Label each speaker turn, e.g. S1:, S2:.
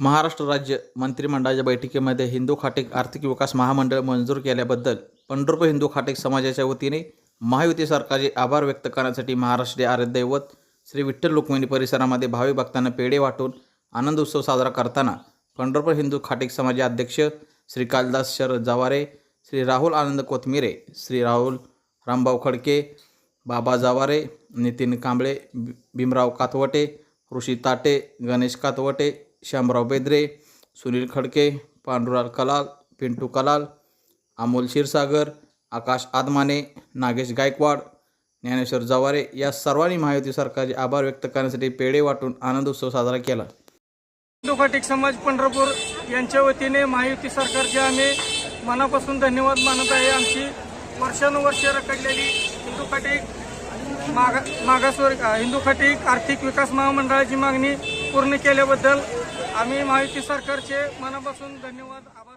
S1: महाराष्ट्र राज्य मंत्रिमंडळाच्या बैठकीमध्ये हिंदू खाटेक आर्थिक विकास महामंडळ मंजूर केल्याबद्दल पंढरपूर हिंदू खाटेक समाजाच्या वतीने महायुती सरकारचे आभार व्यक्त करण्यासाठी महाराष्ट्रीय आराध्यवत श्री विठ्ठल रुक्मिणी परिसरामध्ये भावी भक्तांना पेढे वाटून आनंद उत्सव साजरा करताना पंढरपूर हिंदू खाटीक समाजाचे अध्यक्ष श्री कालिदास शरद जवारे श्री राहुल आनंद कोथमिरे श्री राहुल रामभाऊ खडके बाबा जावारे नितीन कांबळे भीमराव कातवटे ऋषी ताटे गणेश कातवटे श्यामराव बेद्रे सुनील खडके पांडुराव कलाल पिंटू कलाल अमोल क्षीरसागर आकाश आदमाने नागेश गायकवाड ज्ञानेश्वर जवारे या सर्वांनी महायुती सरकारचे आभार व्यक्त करण्यासाठी पेढे वाटून आनंद उत्सव साजरा केला.
S2: दुखाटिक समाज पंढरपूर यांच्या वतीने महायुती सरकारचे आम्ही मनापासून धन्यवाद मानत आहे. आमची वर्षानुवर्ष रखडलेली हिंदू खाटीक मागा मागासवर्ग हिंदू खाटीक आर्थिक विकास महामंडळाची मागणी पूर्ण केल्याबद्दल आम्ही माहिती सरकारचे मनापासून धन्यवाद आभार